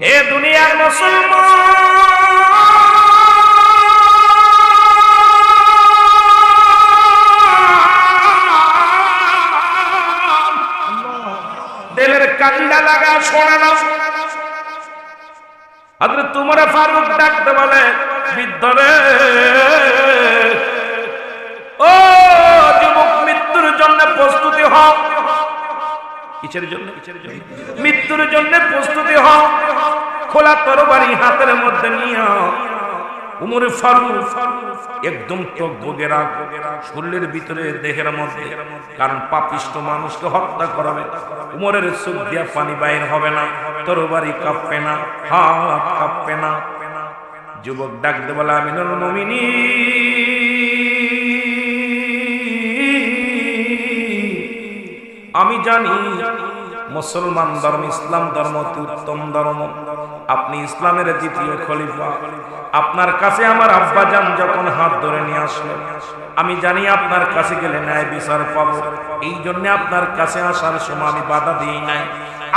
এ দুনিয়ার মুসলমান। দিলের কান্ডা লাগা শোনা না। আদরে তোমরা ফারুক ডাকতে বলে বিদ্যরে ও যুবক মৃত্যুর জন্য প্রস্তুতি হও জন্য? মৃত্যুর জন্য প্রস্তুতি হও। খোলা তরবারি হাতের মধ্যে নিয়ে উমর ফারুক একদম তকবগেরা শরীরের ভিতরে দেহের মধ্যে, কারণ পাপিষ্ট মানুষকে হত্যা করাবে। উমরের চোখ দিয়া পানি বাইর হবে না, তরবারি কাঁপবে না, হাত কাঁপবে না। যুবক ডাকতে বলে, আমিনুল মুমিনী আমি জানি মুসলমান ধর্ম, ইসলাম ধর্ম অতি উত্তম ধর্ম। আপনি ইসলামের দ্বিতীয় খলিফা। আপনার কাছে আমার আব্বা যান যখন হাত ধরে নিয়ে আসলো, আমি জানি আপনার কাছে গেলে ন্যায় বিচার পাবো। এই জন্য আপনার কাছে আসার সময় আমি বাধা দিই নাই।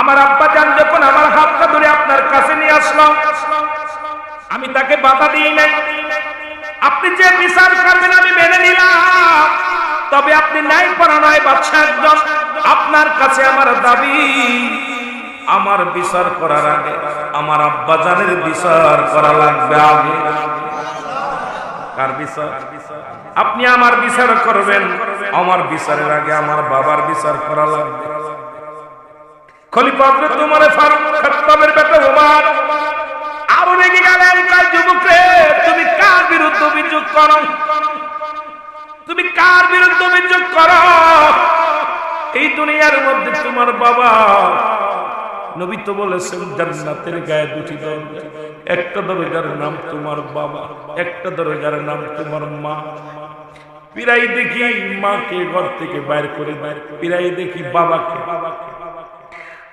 আমার আব্বা যান যখন আমার হাতটা ধরে আপনার কাছে নিয়ে আসলাম আমি তাকে বাধা দিই নাই। আপনি যে বিচার করবেন আমি মেনে নিলাম। তবে আপনি নাই পড়া নয় বাচ্চা একজন। আপনার কাছে আমার দাবি, আমার বিচার করার আগে, আমার আব্বাজানের বিচার করা লাগবে আগে। আপনি আমার বিচার করবেন, আমার বিচারের আগে আমার বাবার বিচার করা লাগবে। খলিফা তোমার বেটা আরও রেগে গেলেন তুমি কার বিরুদ্ধে অভিযোগ করো? তুমি কার বিরুদ্ধে অভিযোগ করো? এই দুনিয়ার মধ্যে তোমার বাবা। নবী তো বলেছেন, জান্নাতের গায়ে দুটি দরজা। একটা দরজার নাম তোমার বাবা, একটা দরজার নাম তোমার মা। পিরাই দেখি মাকে ঘর থেকে বাইর করে বাইর পিরাই দেখি বাবাকে।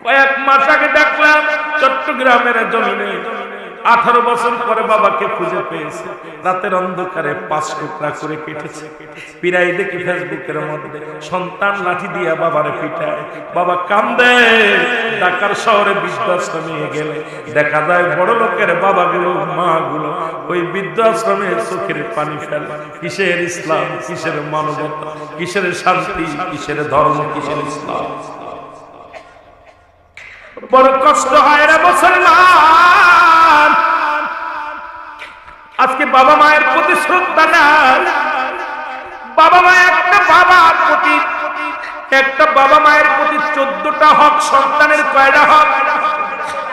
কয়েক মাস আগে দেখলাম, চট্টগ্রামের জমিনে আঠারো বছর পরে বাবাকে খুঁজে পেয়েছে। রাতের অন্ধকারে পাঁচ টুকরা করে কেটেছে। পিরাই দেখি ফেসবুকের মধ্যে সন্তান লাঠি দিয়া বাবারে পিটায় বাবা কান্দে, ঢাকার শহরে বৃদ্ধাশ্রমে গেলে। দেখা যায় বড় লোকের বাবাগুলো মা গুলো ওই বৃদ্ধাশ্রমে চোখের পানি ফেলে। কিসের ইসলাম, কিসের মানবতা, কিসের শান্তি, কিসের ধর্ম, কিসের ইসলাম? বড় কষ্ট হয় রে মুসলমান। বাবা মায়ের প্রতি শ্রদ্ধা নাই বাবা মা একটা বাবার প্রতি একটা বাবা মায়ের প্রতি চোদ্দটা হক, সন্তানের কয়টা হক?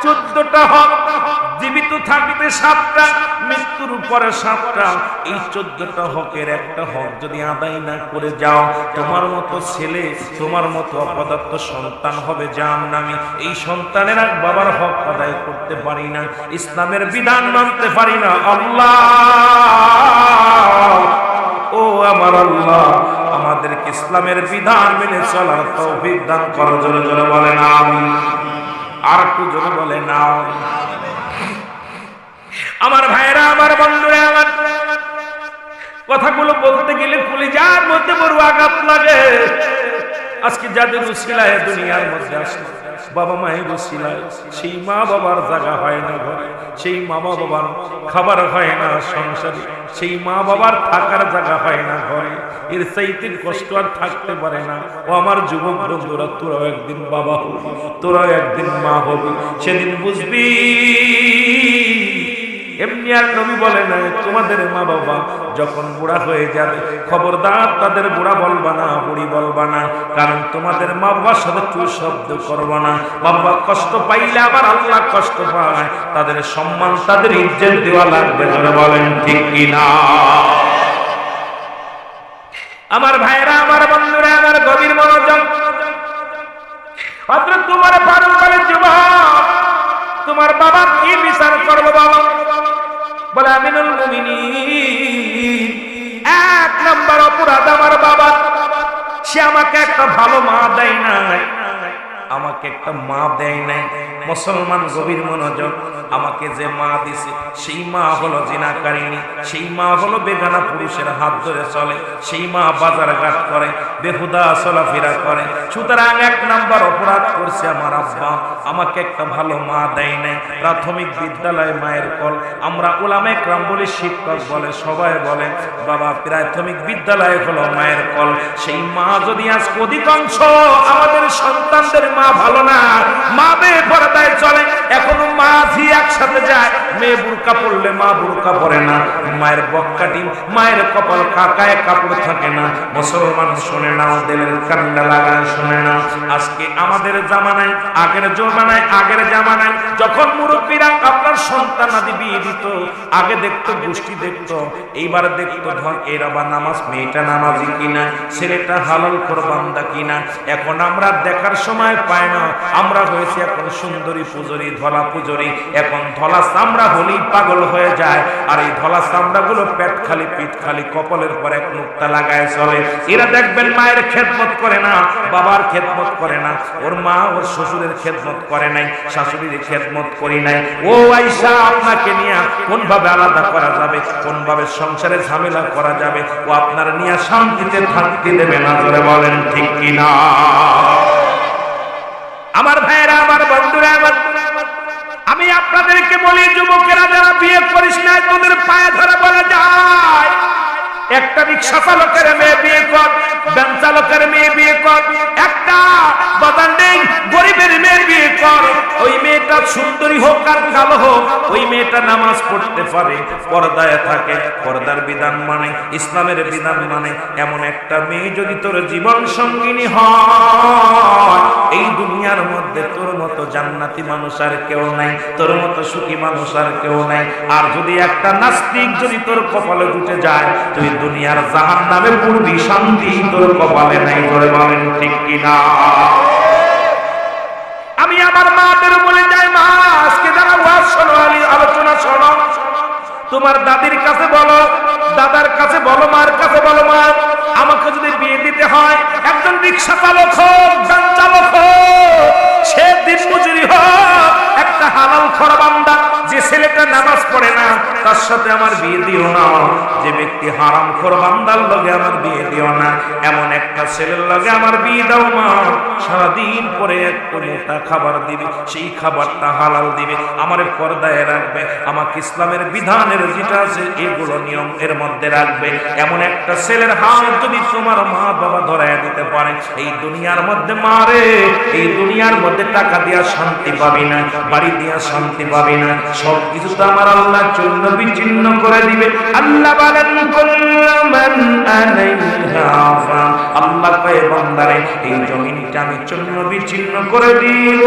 চোদ্দটা হক, জীবিত থাকতে সাতটা, মৃত্যুর উপরে সাতটা। এই চোদ্দটা হকের একটা হক যদি আদায় না করে যাও, তোমার মতো ছেলে, তোমার মতো অপদার্থ সন্তান হবে জান নামি এই সন্তানের বাবার হক আদায় করতে পারি না, ইসলামের বিধান মানতে পারি না। আল্লাহ! ও আমার আল্লাহ, আমাদেরকে ইসলামের বিধান মেনে চলার তৌফিক দান করো, জোরে জোরে বলে না আর একটু জোরে বলে না আমার ভাইরা আমার বন্ধুরা, আমার কথাগুলো বলতে গেলে কলিজার মধ্যে বড় আঘাত লাগে। আজকে যাদের উশিলায় দুনিয়ার মধ্যে আসলো। বাবা মায়ের উশিলায়, সেই মা বাবার জায়গা হয় না ঘরে, সেই মা বাবার খাবার হয় না সংসারে, সেই মা বাবার থাকার জায়গা হয় না ঘরে। এর চাইতে কষ্ট আর থাকতে পারে না। ও আমার যুবক বন্ধুরা, তোরাও একদিন বাবা হবি, তোরাও একদিন মা হবি। সেদিন বুঝবি এমনি আর নবী বলে না তোমাদের মা বাবা যখন বুড়া হয়ে যাবে, খবরদার তাদের বুড়া বলবা না, বুড়ি বলবা না, কারণ তোমাদের মা বাবার সাথে তুই শব্দ করবা না। বাবা কষ্ট পাইলে আবার আল্লাহ কষ্ট পায়, তাদের সম্মান, তাদের ইজ্জত দেওয়া লাগবে ধরে বলেন ঠিক কিনা? আমার ভাইরা আমার বন্ধুরা, আমার গভীর মনোযোগ। তোমার করে যুবক তোমার বাবা কি বিচার করব বাবা বলে, আমিনুল মুমিনিন, এক নম্বর অপরাধ আমার বাবা সে আমাকে একটা ভালো মা দেয় নাই। আমাকে একটা মা দেয় নাই। মুসলমান গভীর মনোযোগ আমাকে যে মা দিছে, সেই মা হলো জিনাকারিনী সেই মা হলো বেগানা পুরুষের হাত ধরে চলে, সেই মা বাজার ঘাট করে, বেহুদা চলাফেরা করে। সুতরাং এক নাম্বার অপরাধ করছে আমার আব্বা, আমাকে একটা ভালো মা দেয় নাই। প্রাথমিক বিদ্যালয় মায়ের কল, আমরা ওলামে ক্রাম বলি, শিক্ষক বলে, সবাই বলে, বাবা, প্রাথমিক বিদ্যালয় হলো মায়ের কল। সেই মা যদি আজ অধিকাংশ আমাদের সন্তানদের মা ভালো না। মা বে পর্দায় চলে এখনও মা ঝি একসাথে যায়। মেয়ে বুরকা পড়লে মা বুরকা পরে না। মায়ের মায়ের কপাল কাকায় কাপড় থাকে না। মুসলমান শোনে না কান্না লাগায় শোনে না। আজকে আমাদের জামানায়, আগের জমানায়, আগের জামানায় যখন মুরব্বীরা আপনার সন্তান আদি বিয়ে দিত, আগে দেখতো, গোষ্ঠী দেখতো, এইবার দেখতো, ধর এর আবার নামাজ, মেয়েটা নামাজি কিনা, ছেলেটা হালাল কোরবান্দা কিনা। এখন আমরা দেখার সময় পাই না। আমরা হয়েছে এখন সুন্দরী পুজোরি, ধলা পুজোরি। এখন ধলা চামড়া হলেই পাগল হয়ে যায়। আর এই ধলা চামড়া গুলো পেট খালি, পিঠ খালি, কপালের পর এক মুক্তা লাগায় চলে। এরা দেখবেন মায়ের খেদমত করে না, বাবার খেদমত করে না, ওর মা ওর শ্বশুরের খেদমত করে নাই, শাশুড়ির খেদমত করি নাই। ও আইসা আপনাকে নিয়ে কোন ভাবে আলাদা করা যাবে কোন ভাবে সংসারে ঝামেলা করা যাবে, ও আপনার নিয়ে শান্তিতে থাকতে দেবে না, জোরে বলেন ঠিক কিনা? আমার ভাইয়েরা, আমার বন্ধুরা, আমার আমি আপনাদেরকে বলি, যুবকেরা যারা বিয়ে করিস না তোদের পায়ে ধরে বলে যায়, একটা রিক্সা চালকের মেয়ে বিয়ে কর ব্যান চালকের মেয়ে বিয়ে কর, একটা বাজার নেই, গরিবের মেয়ে বিয়ে কর। ওই মেয়েটা সুন্দরী হোক আর কালো হোক, ওই মেয়েটা নামাজ পড়তে পারে, পর্দায় থাকে, পর্দার বিধান মানে ইসলামের বিধান মানে এমন একটা মেয়ে যদি তোর জীবন সঙ্গিনী হয় এই দুনিয়ার মধ্যে তোর মতো জান্নাতি মানুষ আর কেউ নাই, তোর মতো সুখী মানুষ আর কেউ নাই। আর যদি একটা নাস্তিক যদি তোর কপালে জুটে যায়, তুই দুনিয়ার জাহান নামে পূর্বী শান্তি তোর কপালে নাই করে বলেন ঠিক কিনা? আমি আমার মাদের বলে যাই, মা, আজকে যারা ওয়াজ শোনো আলোচনা শোনো। তোমার দাদির কাছে বলো দাদার কাছে বলো মার, কাছে বলো মা আমাকে যদি বিয়ে দিতে হয়, একজন রিক্সা চালক হোক যান চালক হোক, সে দিন মজুরি হোক, একটা হালাল খরবান্দা যে ছেলেটা নামাজ পড়ে না, তার সাথে আমার বিয়ে দিও না। যে ব্যক্তি হারাম খরবান্দার লগে আমার বিয়ে দিও না, এমন একটা ছেলের লগে আমার বিয়ে দাও মা। সারাদিন পরে একটু মোটা খাবার দিবে, সেই খাবারটা হালাল দিবে, আমার পর্দায় রাখবে, আমাকে ইসলামের বিধানের যেটা আছে, এগুলো নিয়ম এর মধ্যে রাখবে। এমন একটা ছেলের হাত যদি তোমার মা বাবা ধরায় দিতে পারে, এই দুনিয়ার মধ্যে মারে এই দুনিয়ার মধ্যে টাকা দিয়া শান্তি পাবি না, বাড়ি দিয়া শান্তি পাবি না সব কিছু তো আমার আল্লাহ চূর্ণ বিচ্ছিন্ন করে দিবে আল্লাহ বলেন। আল্লাহ কয়ে, বন্দারে, এই জমিনটা আমি চূর্ণ বিচ্ছিন্ন করে দিব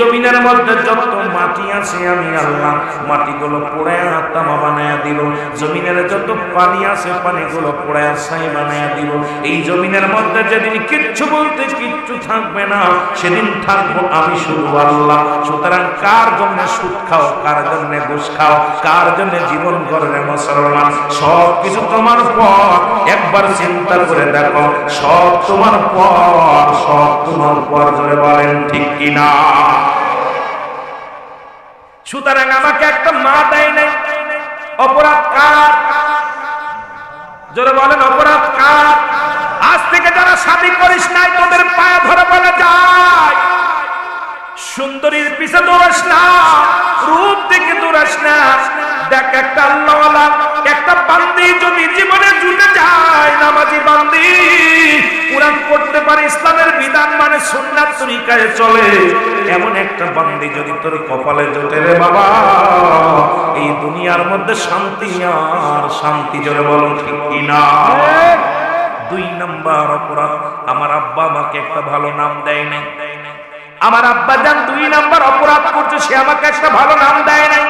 জমিনের মধ্যে যত মাটি আছে আমি আল্লাহ মাটিগুলো পোড়ে আত্মা বানায়া দিব জমিনের যত পানি আছে পানিগুলো পোড়ে ছাই বানায়া দিব এই জমিনের মধ্যে যেদিন কিচ্ছু বলতে কিচ্ছু থাকবে না, সেদিন থাকব আমি শুধু আল্লাহ। সুতরাং কার জন্য সুদ খাও, কার জন্য ঘুষ খাও, কার জন্য জীবন করবে মুসলমান? সব কিছু তোমার পর। একবার চিন্তা করে দেখো, সব তোমার পর, সব তোমার পর জোরে বলেন ঠিক কিনা? সুতরাং আমাকে একটা মা দেয় নাই। অপরাধ কার? জোরে বলেন, অপরাধ কার? আজ থেকে যারা করিস নাই, তোদের পায়ে ধরে বলে যায়। সুন্দরীর পিছে দৌড়াস না, রূপ থেকে দৌড়াস না। দেখ, একটা আল্লাহওয়ালা, একটা বান্দি যদি জীবনে জুটে যায়, নামাজি বান্দি। কোরআন পড়তে পারে, ইসলামের বিধান মানে সুন্নাত তরিকায় চলে। এমন একটা বান্দি যদি তোর কপালে জোটে রে বাবা, এই দুনিয়ার মধ্যে শান্তি আর শান্তি জোরে বলো ঠিক কিনা? দুই নাম্বার অপরাধ, আমার আব্বা আমাকে একটা ভালো নাম দেয় নাই। আমার আব্বা যান দুই নাম্বার অপরাধ করছে, সে আমাকে একটা ভালো নাম দেয় নাই।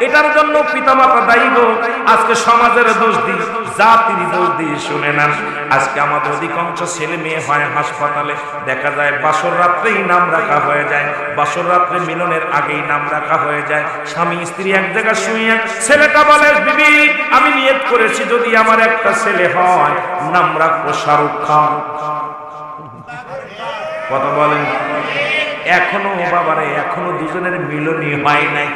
এটার জন্য পিতামাতা দায়ী গো আজকে সমাজের দোষ দিই, জাতির দোষ দিই, শুনে নেন। আজকে আমাদের অধিকাংশ ছেলে মেয়ে হয় হাসপাতালে। দেখা যায় বাসর রাত্রেই নাম রাখা হয়ে যায়। বাসর রাত্রে মিলনের আগেই নাম রাখা হয়ে যায়। স্বামী, স্ত্রী এক জায়গায় শুয়ে ছেলেটা বলে, বিবি, আমি নিয়ত করেছি যদি আমার একটা ছেলে হয়, নাম রাখব শাহরুখ খান। কথা বলেন। এখনও বাবারে, এখনও দুজনের মিলনই হয় নাই।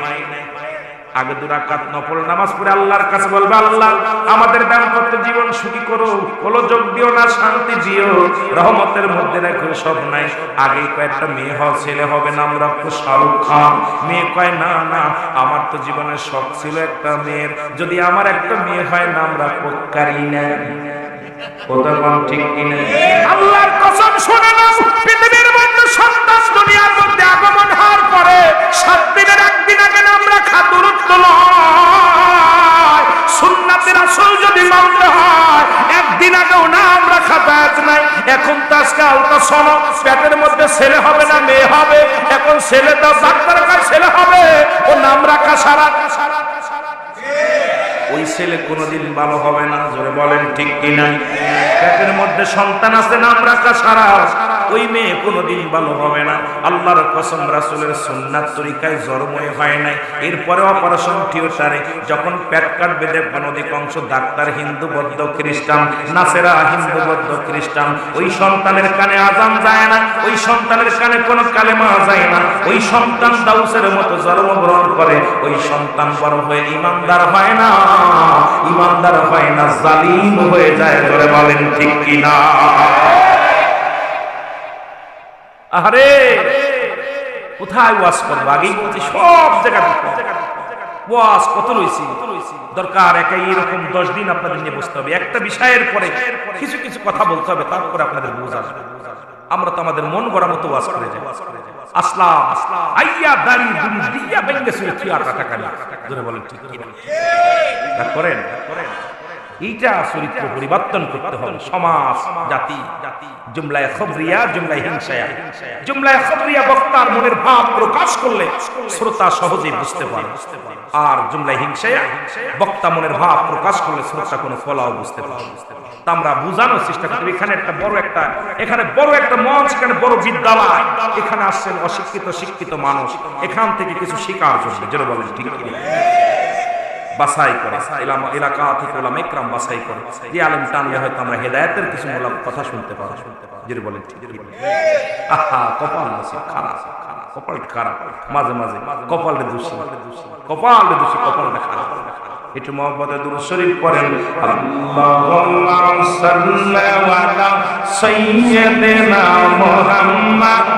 আগে দুরাকাত নফল নামাজ পড়ে আল্লাহর কাছে বলবে, আল্লাহ, আমাদের দাম্পত্য জীবন সুখী করো কোলো যোগ দিও না, শান্তি দিও। রহমতের মধ্যে রেখো সব নাই। আগে কয়েকটা মেয়ে হওয়া ছেলে হবে নাম রাখতো শাহরুখ খান। মেয়ে কয়, না না, আমার তো জীবনের শখ ছিল একটা মেয়ের। যদি আমার একটা মেয়ে হয়, নাম রাখব কারিনা। কথা কোন ঠিক কিনা? আল্লাহর কসম শুনে নাও, পৃথিবীর মধ্যে সন্তান দুনিয়ার মধ্যে আগমন হওয়ার পরে সাত দিনের একদিন রাখা দূরত্ব নয়? সুন্নাতের আসল যদি মানতে হয়, একদিন আগেও রাখা ব্যাজ নাই। এখন তো আজকে পেটের মধ্যে ছেলে হবে না মেয়ে হবে? এখন ছেলে তো ডাক্তার ছেলে হবে? ও নাম রাখা সারা। ওই ছেলে কোনোদিন ভালো হবে না, জোরে বলেন ঠিক কিনা? পেটের মধ্যে সন্তান আছে, নাম রাখা সারা। ওই মেয়ে কোনোদিন ভালো হবে না। আল্লাহর কসম, রাসূলের সুন্নাত তরিকায় জন্মই হয় নাই। এরপরে অপারেশন থিয়েটারে যখন পেট কাটবে দেখবেন অধিকাংশ ডাক্তার হিন্দু বৌদ্ধ খ্রিস্টান, নাসেরা হিন্দু বৌদ্ধ খ্রিস্টান। ওই সন্তানের কানে আজান যায় না, ওই সন্তানের কানে কোনো কালেমা যায় না। ওই সন্তান দাউসের মতো জন্মগ্রহণ করে, ওই সন্তান বড় হয়ে ইমানদার হয় না। ইমানদার হয় না, জালিম হয়ে যায় ধরে বলেন ঠিক কিনা? আরে কোথায় ওয়াজ করব? আগেই বলছি সব জায়গা ওয়াজ কত রয়েছে? দরকার একাই এরকম দশ দিন আপনাদের নিয়ে বসতে হবে। একটা বিষয়ের পরে কিছু কিছু কথা বলতে হবে তারপরে আপনাদের বুঝ আসবে আমরা তো আমাদের মন গড়া মতো ওয়াজ করে যাই। আসলাম। আইয়া দাড়ি দুড়ি দিয়া বেঙ্গে শুয়ে আর টাকা কালি ধরে বলেন ঠিক তা করেন করেন? এইটা চরিত্র পরিবর্তন করতে হবে। সমাজ, জাতি, জুমলায় খবরিয়া, জুমলায় হিংসায়া। জুমলায় খবরিয়া বক্তার মনের ভাব প্রকাশ করলে শ্রোতা সহজেই বুঝতে পারে। আর জুমলায় হিংসায়া বক্তা মনের ভাব প্রকাশ করলে শ্রোতা কোনো ফলাও বুঝতে পারে। আমরা বুঝানোর চেষ্টা করি এখানে একটা বড় একটা, এখানে বড় একটা মঞ্চ, এখানে বড় বিদ্যালয়। এখানে আসছেন অশিক্ষিত, শিক্ষিত মানুষ। এখান থেকে কিছু শেখার জন্য যেন বলেন, ঠিক? বাছাই করে। এলাকা থেকে ওলাম একরাম বাছাই করে। যে আলেম টানলে হয়তো আমরা হেদায়তের কিছু মূলক কথা শুনতে পাবো। যেটা বলেন ঠিক? আহা, কপাল খারাপ। কপাল খারাপ। মাঝে মাঝে কপালে দোষী। কপালে দোষী, কপালটা খারাপ। একটু মোহাম্মদ শরীফ পড়েন। আল্লাহুম্মা সাল্লি আলা সাইয়্যিদিনা মুহাম্মাদ।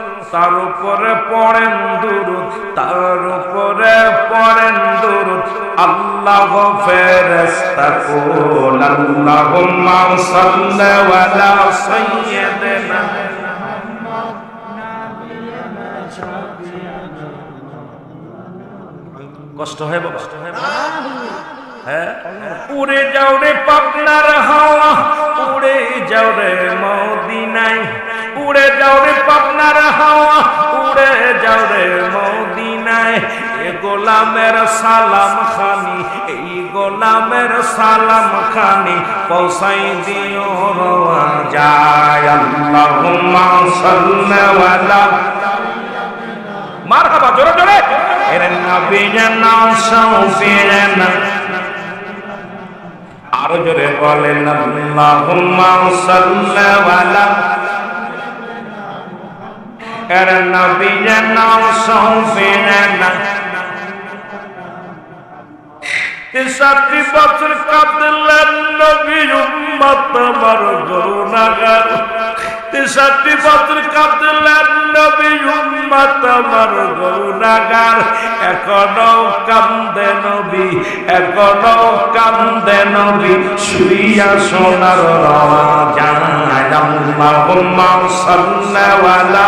তার উপরে পড়েন দুরুদ, তার উপরে পড়েন দুরুদ। আল্লাহ ফেরেশতা কুল, আল্লাহুম্মা সাল্লি আলা সাইয়্যিদিনা। কষ্ট হয় বাবা? হ্যাঁ? উড়ে যাও রে পাবনার হাওয়া, উড়ে যাও রে মদিনায়। উড়ে যাও রে পাবনার হাওয়া, উড়ে যাও রে মদিনায়। এ গোলামের সালাম খানি, এই গোলামের সালাম খানি, পৌঁছাই দিও রওয়া। যায় আল্লাহুম্মা সাল্লি মারহাবা, জোরে জোরে। এর নবী জানা সৌফিরানা আরও জোরে বলেন, আল্লাহুম্মা সাল্লি এর নবী জানা না তেষট্টি বছর কাঁদলেন নবী উম্মত আমার গুনাহগার তেষট্টি বছর কাঁদলেন নবী উম্মত আমার গুনাহগার এখনও কান্দে নবী, এখনও কান্দে নবী। শুইয়া সোনার রওয়া জানায় আল্লাহুম্মা সাল্লি আলা।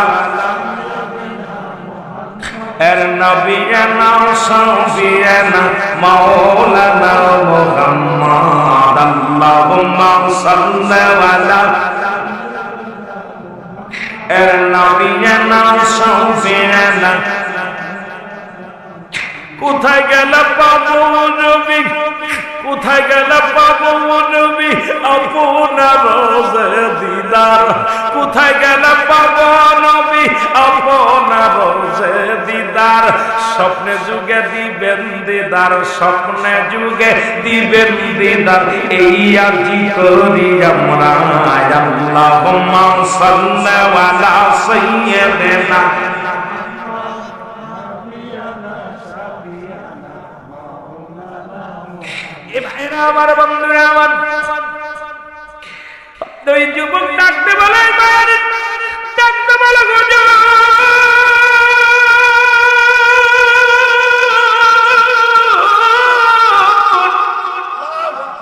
এর নবীনা সফিয়ানা মাওলানা মুহাম্মদ, আল্লাহুম্মা সাল্লি এর নবীনা সফিয়ানা কোথায় গেল পাবো নবী? কোথায় গেল পাবো নবী? আপনার রোজে কোথায় গেল দিদার, স্বপ্নে যুগে দিবেন দিদার, স্বপ্নে যুগে দিবেন দিদার। এই আজি করি আমরা আমার বন্ধুরা, আমার দুই যুবক ডাকতে বলে "ভাই, ডাকতে বলে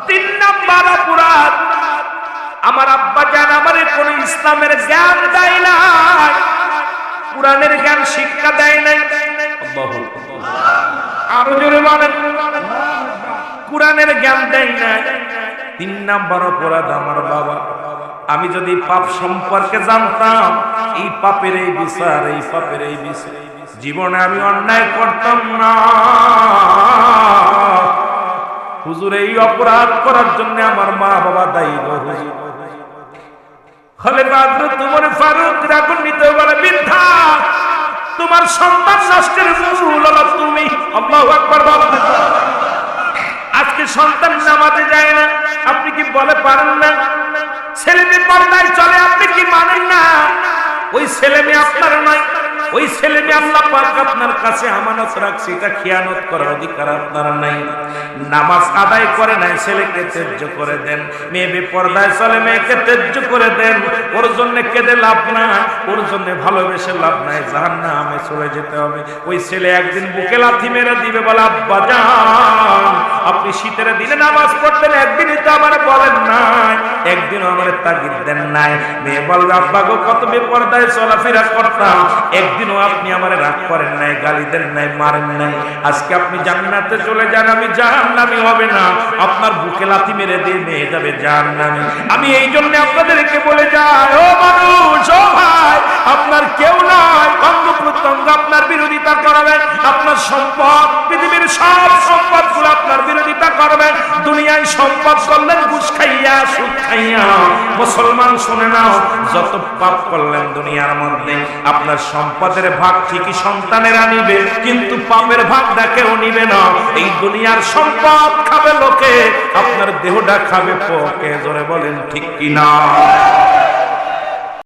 তিন নাম্বার আমার আব্বা জান আমার কোন ইসলামের জ্ঞান দেয় না। কোরআনের জ্ঞান শিক্ষা দেয় নাই। আরও জোরে বলেন কোরআনের জ্ঞান দেয় না তিন নাম্বার অপরাধ আমার বাবা আমি যদি পাপ সম্পর্কে জানতাম, এই পাপের এই বিচার, এই পাপের এই বিচার, জীবনে আমি অন্যায় করতাম না। হুজুর, এই অপরাধ করার জন্য আমার মা বাবা দায়ী হুজুর। হলে বাদ্র তোমার ফারুক রাগুন্বিত বলে, বৃদ্ধা, তোমার সন্তান নষ্টের মূল তুমি। আল্লাহু আকবার বাবা আজকে সন্তান নামাতে যায় না? আপনি কি বলে পারেন না? ছেলে মেয়ে পর্দায় চলে, আপনি কি মানেন না? ওই ছেলে মেয়ে আপনার নয়। ওই ছেলে মেয়ে আল্লাহ পাক আপনার কাছে আমানত রাখছে, এটা খেয়ানত করার অধিকার আপনার নাই। নামাজ আদায় করে নাই, ছেলেকে তেজ্য করে দেন। মেয়ে বেপর্দায় চলে, মেয়েকে তেজ্য করে দেন। ওর জন্য কেঁদে লাভ না, ওর জন্য ভালোবেসে লাভ নাই। জাহান না আমি চলে যেতে হবে। ওই ছেলে একদিন বুকে লাথি মেরে দিবে, বলে, আব্বা যান আপনি শীতের দিনে নামাজ পড়তেন, একদিনই তো আমার বলেন নাই, একদিনও আমার তাগিদ দেন নাই। মেয়ে বলবে, আব্বা গো, কত বেপর্দায় চলাফেরা করতাম একদিনও আপনি আমার রাগ করেন নাই, গালি দেন নাই, মারেন নাই। আজকে আপনি জান্নাতে চলে যান, আমি জাহান্নামি হবে না। আপনার বুকে লাথি মেরে দিয়ে মেয়ে যাবে জাহান্নামি। আমি এই জন্য আপনাদেরকে বলে যাই, ও মানুষ, ও ভাই, আপনার কেউ নাই। অঙ্গ প্রত্যঙ্গ আপনার বিরোধিতা করবেন আপনার সম্পদ, পৃথিবীর সব সম্পদগুলো আপনার বিরোধিতা করবেন দুনিয়ায় সম্পদ করলেন, ঘুষ খাইয়া, সুদ খাইয়া। মুসলমান শুনে নাও, যত পাপ করলেন, দুনিয়ার মধ্যে আপনার সম্পদের ভাগ ঠিকই সন্তানেরা নিবে, কিন্তু পাপের ভাগটা কেউ নিবে না। এই দুনিয়ার সম্পদ খাবে লোকে, আপনার দেহটা খাবে পোকে, জোরে বলেন ঠিক কিনা?